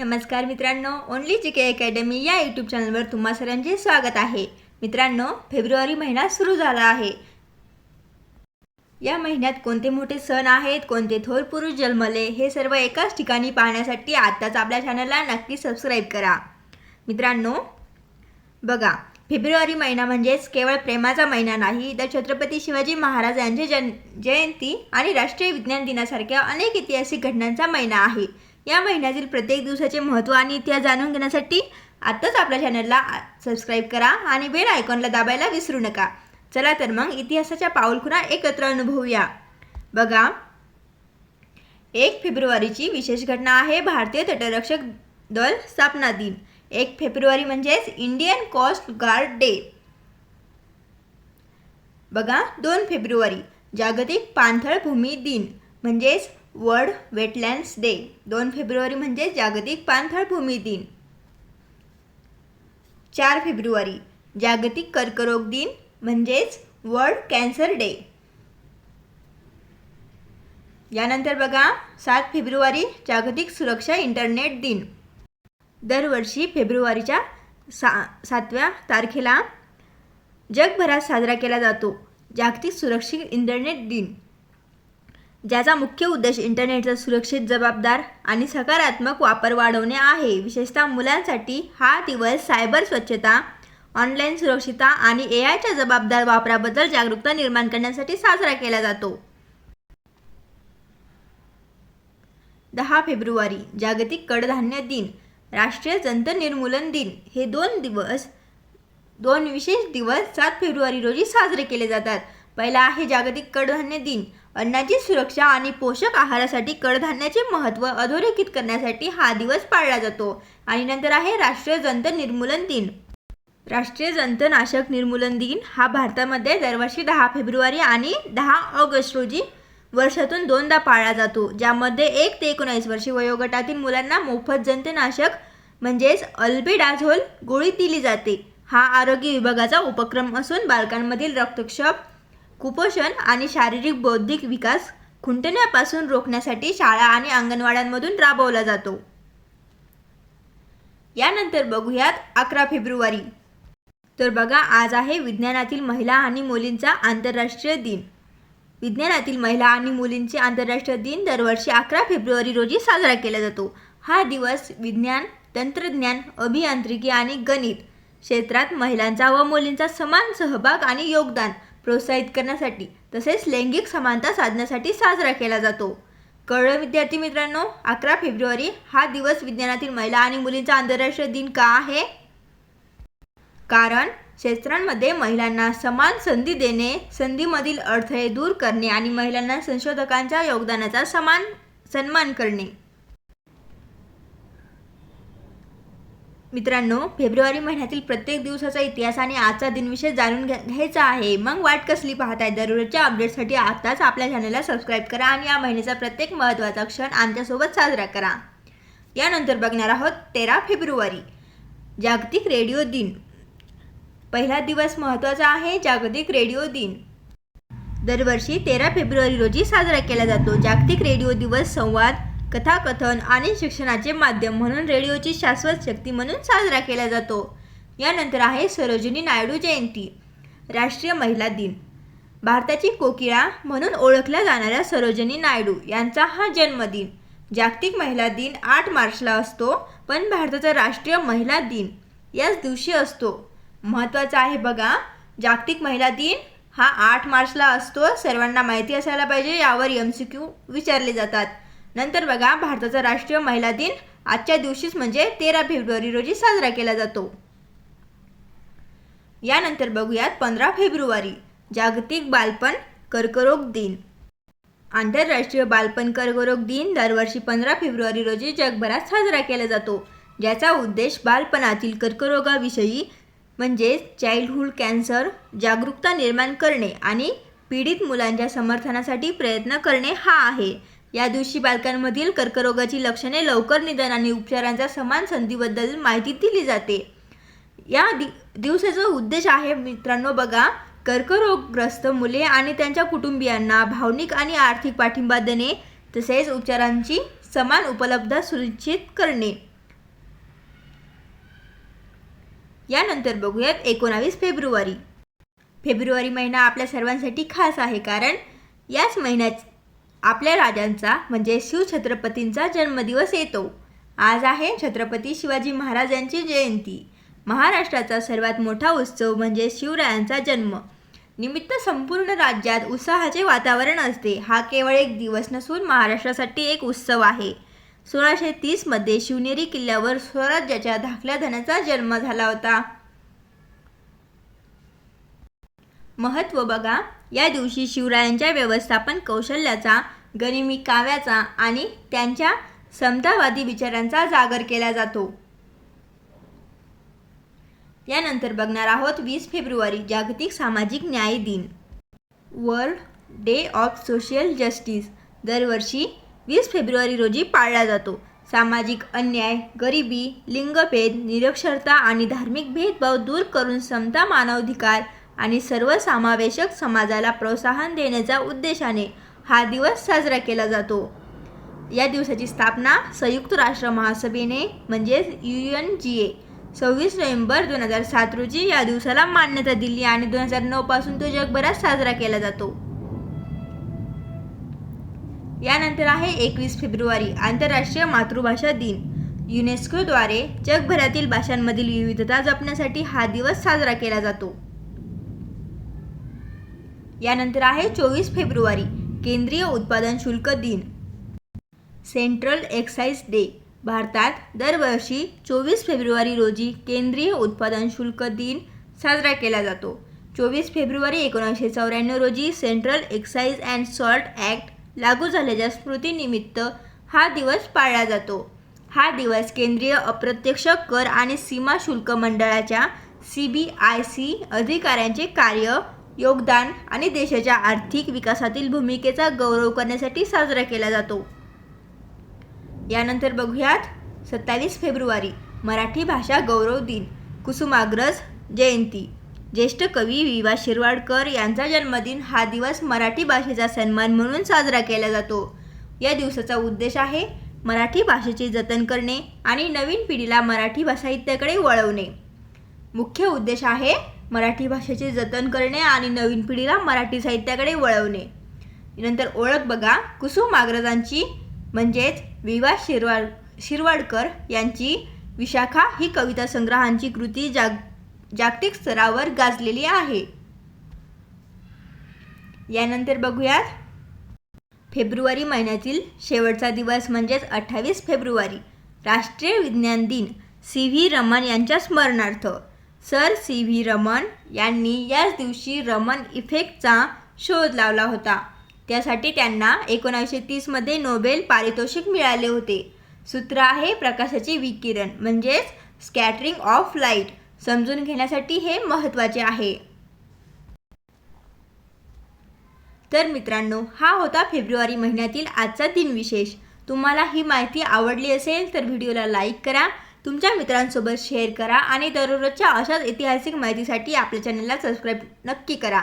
नमस्कार मित्रांनो only G K academy या यूट्यूब चॅनलवर तुम्हा सर्वांचे स्वागत आहे. मित्रांनो फेब्रुवारी महिना सुरू झाला आहे. या महिन्यात कोणते मोठे सण आहेत कोणते थोर पुरुष जन्मले हे सर्व एकाच ठिकाणी पाहण्यासाठी आत्ताच आपल्या चॅनलला नक्की सबस्क्राईब करा. मित्रांनो बघा फेब्रुवारी महिना म्हणजेच केवळ प्रेमाचा महिना नाही तर छत्रपती शिवाजी महाराज यांची जन जयंती आणि राष्ट्रीय विज्ञान दिनासारख्या अनेक ऐतिहासिक घटनांचा महिना आहे. या महिन्यातील प्रत्येक दिवसाचे महत्त्व आणि इतिहास जाणून घेण्यासाठी आत्ताच आपल्या चॅनलला सबस्क्राईब करा आणि बेल आयकॉनला दाबायला विसरू नका. चला तर मग इतिहासाच्या पाऊलखुणा एकत्र अनुभवूया. बघा एक फेब्रुवारीची विशेष घटना आहे भारतीय तटरक्षक दल स्थापना दिन. एक फेब्रुवारी म्हणजेच इंडियन कोस्ट गार्ड डे बघा दोन फेब्रुवारी जागतिक पाणथळ भूमी दिन म्हणजेच वर्ल्ड वेटलँड्स डे दोन फेब्रुवारी म्हणजे जागतिक पाणथळ भूमी दिन. चार फेब्रुवारी जागतिक कर्करोग दिन म्हणजेच वर्ल्ड कॅन्सर डे. यानंतर बघा सात फेब्रुवारी जागतिक सुरक्षा इंटरनेट दिन. दरवर्षी फेब्रुवारीच्या सा सातव्या तारखेला जगभरात साजरा केला जातो जागतिक सुरक्षित इंटरनेट दिन. ज्याचा मुख्य उद्देश इंटरनेटचा सुरक्षित जबाबदार आणि सकारात्मक वापर वाढवणे आहे. विशेषतः मुलांसाठी हा दिवस सायबर स्वच्छता ऑनलाईन सुरक्षितता आणि ए आयच्या जबाबदार वापराबद्दल जागरूकता निर्माण करण्यासाठी साजरा केला जातो. दहा फेब्रुवारी जागतिक कडधान्य दिन राष्ट्रीय जंत निर्मूलन दिन. हे दोन दिवस दोन विशेष दिवस सात फेब्रुवारी रोजी साजरे केले जातात. पहिला आहे जागतिक कडधान्य दिन. अन्नाची सुरक्षा आणि पोषक आहारासाठी कडधान्याचे महत्त्व अधोरेखित करण्यासाठी हा दिवस पाळला जातो. आणि नंतर आहे राष्ट्रीय जंत निर्मूलन दिन. राष्ट्रीय जंतनाशक निर्मूलन दिन हा भारतामध्ये दरवर्षी दहा फेब्रुवारी आणि दहा ऑगस्ट रोजी वर्षातून दोनदा पाळला जातो. ज्यामध्ये एक ते एकोणावीस वर्षे वयोगटातील मुलांना मोफत जंतनाशक म्हणजेच अल्बेडाझोल गोळी दिली जाते. हा आरोग्य विभागाचा उपक्रम असून बालकांमधील रक्तक्षप कुपोषण आणि शारीरिक बौद्धिक विकास खुंटण्यापासून रोखण्यासाठी शाळा आणि अंगणवाड्यांमधून राबवला जातो. यानंतर बघूयात अकरा फेब्रुवारी. तर बघा आज आहे विज्ञानातील महिला आणि मुलींचा आंतरराष्ट्रीय दिन. विज्ञानातील महिला आणि मुलींचे आंतरराष्ट्रीय दिन दरवर्षी अकरा फेब्रुवारी रोजी साजरा केला जातो. हा दिवस विज्ञान तंत्रज्ञान अभियांत्रिकी आणि गणित क्षेत्रात महिलांचा व मुलींचा समान सहभाग आणि योगदान प्रोत्साहित करण्यासाठी तसेच लैंगिक समानता साधण्यासाठी साजरा केला जातो. कळलं विद्यार्थी मित्रांनो अकरा फेब्रुवारी हा दिवस विज्ञानातील महिला आणि मुलींचा आंतरराष्ट्रीय दिन का आहे? कारण क्षेत्रांमध्ये महिलांना समान संधी देणे संधीमधील अडथळे दूर करणे आणि महिलांना संशोधकांच्या योगदानाचा समान सन्मान करणे. मित्रांनो फेब्रुवारी महिन्यातील प्रत्येक दिवसाचा इतिहास आणि आजचा दिनविषय जाणून घ्या घ्यायचा आहे. मग वाट कसली पाहताय? दररोजच्या अपडेटसाठी आत्ताच आपल्या चॅनलला सबस्क्राईब करा आणि या महिन्याचा प्रत्येक महत्त्वाचा क्षण आमच्यासोबत साजरा करा. यानंतर बघणार आहोत तेरा फेब्रुवारी जागतिक रेडिओ दिन. पहिला दिवस महत्त्वाचा आहे जागतिक रेडिओ दिन. दरवर्षी तेरा फेब्रुवारी रोजी साजरा केला जातो. जागतिक रेडिओ दिवस संवाद कथाकथन आणि शिक्षणाचे माध्यम म्हणून रेडिओची शाश्वत शक्ती म्हणून साजरा केला जातो. यानंतर आहे सरोजिनी नायडू जयंती राष्ट्रीय महिला दिन. भारताची कोकिळा म्हणून ओळखल्या जाणाऱ्या सरोजिनी नायडू यांचा हा जन्मदिन. जागतिक महिला दिन आठ मार्चला असतो पण भारताचा राष्ट्रीय महिला दिन याच दिवशी असतो. महत्त्वाचा आहे बघा जागतिक महिला दिन हा आठ मार्चला असतो. सर्वांना माहिती असायला पाहिजे यावर एम सी क्यू विचारले जातात. नंतर बघा भारताचा राष्ट्रीय महिला दिन आजच्या दिवशीच म्हणजे तेरा फेब्रुवारी रोजी साजरा केला जातो. यानंतर बघूयात पंधरा फेब्रुवारी जागतिक बालपण कर्करोग दिन. आंतरराष्ट्रीय बालपण कर्करोग दिन दरवर्षी पंधरा फेब्रुवारी रोजी जगभरात साजरा केला जातो. ज्याचा उद्देश बालपणातील कर्करोगाविषयी म्हणजेच चाइल्डहूड कॅन्सर जागरूकता निर्माण करणे आणि पीडित मुलांच्या समर्थनासाठी प्रयत्न करणे हा आहे. या दिवशी बालकांमधील कर्करोगाची लक्षणे लवकर निदान आणि उपचारांचा समान संधीबद्दल माहिती दिली जाते. या दि दिवसाचा उद्देश आहे मित्रांनो बघा कर्करोगग्रस्त मुले आणि त्यांच्या कुटुंबियांना भावनिक आणि आर्थिक पाठिंबा देणे तसेच उपचारांची समान उपलब्धता सुनिश्चित करणे. यानंतर बघूयात एकोणावीस फेब्रुवारी. फेब्रुवारी महिना आपल्या सर्वांसाठी खास आहे कारण याच महिन्यात आपल्या राजांचा म्हणजे शिवछत्रपतींचा जन्मदिवस येतो. आज आहे छत्रपती शिवाजी महाराजांची जयंती. महाराष्ट्राचा सर्वात मोठा उत्सव म्हणजे शिवरायांचा जन्म. निमित्त संपूर्ण राज्यात उत्साहाचे वातावरण असते. हा केवळ एक दिवस नसून महाराष्ट्रासाठी एक उत्सव आहे. सोळाशे तीसमध्ये शिवनेरी किल्ल्यावर स्वराज्याच्या धाकल्या धनाचा जन्म झाला होता. महत्त्व बघा. या दिवशी शिवरायांच्या व्यवस्थापन कौशल्याचा गनिमी काव्याचा आणि त्यांच्या समतावादी विचारांचा जागर केला जातो. यानंतर बघणार आहोत वीस फेब्रुवारी जागतिक सामाजिक न्याय दिन. World day of social justice. दरवर्षी वीस फेब्रुवारी रोजी पाळला जातो. सामाजिक अन्याय गरिबी लिंगभेद निरक्षरता आणि धार्मिक भेदभाव दूर करून समता मानवाधिकार आणि सर्वसमावेशक समाजाला प्रोत्साहन देण्याच्या उद्देशाने हा दिवस साजरा केला जातो. या दिवसाची स्थापना संयुक्त राष्ट्र महासभेने म्हणजेच यू एन जी ए सव्वीस नोव्हेंबर दोन हजार सात रोजी या दिवसाला मान्यता दिली आणि दोन हजार नऊ पासून तो जगभरात साजरा केला जातो. यानंतर आहे एकवीस फेब्रुवारी आंतरराष्ट्रीय मातृभाषा दिन. युनेस्कोद्वारे जगभरातील भाषांमधील विविधता जपण्यासाठी हा दिवस साजरा केला जातो. यानंतर आहे चोवीस फेब्रुवारी केंद्रीय उत्पादन शुल्क दिन. सेंट्रल एक्साईज डे भारतात दरवर्षी चोवीस फेब्रुवारी रोजी केंद्रीय उत्पादन शुल्क दिन साजरा केला जातो. चोवीस फेब्रुवारी एकोणीसशे चौऱ्याण्णव रोजी central excise and salt act लागू झाल्याच्या स्मृतीनिमित्त हा दिवस पाळला जातो. हा दिवस केंद्रीय अप्रत्यक्ष कर आणि सीमा शुल्क मंडळाच्या सी बी आय सी अधिकाऱ्यांचे कार्य योगदान आणि देशाच्या आर्थिक विकासातील भूमिकेचा गौरव करण्यासाठी साजरा केला जातो. यानंतर बघूयात सत्तावीस फेब्रुवारी मराठी भाषा गौरव दिन कुसुमाग्रज जयंती. ज्येष्ठ कवी वि वा शिरवाडकर यांचा जन्मदिन हा दिवस मराठी भाषेचा सन्मान म्हणून साजरा केला जातो. या दिवसाचा उद्देश आहे मराठी भाषेचे जतन करणे आणि नवीन पिढीला मराठी साहित्याकडे वळवणे. मुख्य उद्देश आहे मराठी भाषेचे जतन करणे आणि नवीन पिढीला मराठी साहित्याकडे वळवणे. नंतर ओळख बघा. कुसुम आग्रजांची म्हणजेच विवा शिरवाड शिरवाडकर यांची विशाखा ही कविता संग्रहांची कृती जाग जागतिक स्तरावर गाजलेली आहे. यानंतर बघूयात. फेब्रुवारी महिन्यातील शेवटचा दिवस म्हणजेच अठ्ठावीस फेब्रुवारी. राष्ट्रीय विज्ञान दिन. सी व्ही रमन यांच्या स्मरणार्थ. सर सी व्ही रमन यांनी याच दिवशी रमन इफेक्टचा शोध लावला होता. त्यासाठी त्यांना एकोणावीसशे तीसमध्ये नोबेल पारितोषिक मिळाले होते. सूत्र आहे प्रकाशाचे विकिरण म्हणजेच स्कॅटरिंग ऑफ लाइट समजून घेण्यासाठी हे महत्त्वाचे आहे. तर मित्रांनो हा होता फेब्रुवारी महिन्यातील आजचा दिनविशेष. तुम्हाला ही माहिती आवडली असेल तर व्हिडिओला लाईक करा तुमच्या मित्रांसोबत शेअर करा आणि दररोजच्या अशाच ऐतिहासिक माहितीसाठी आपल्या चॅनलला सबस्क्राईब नक्की करा.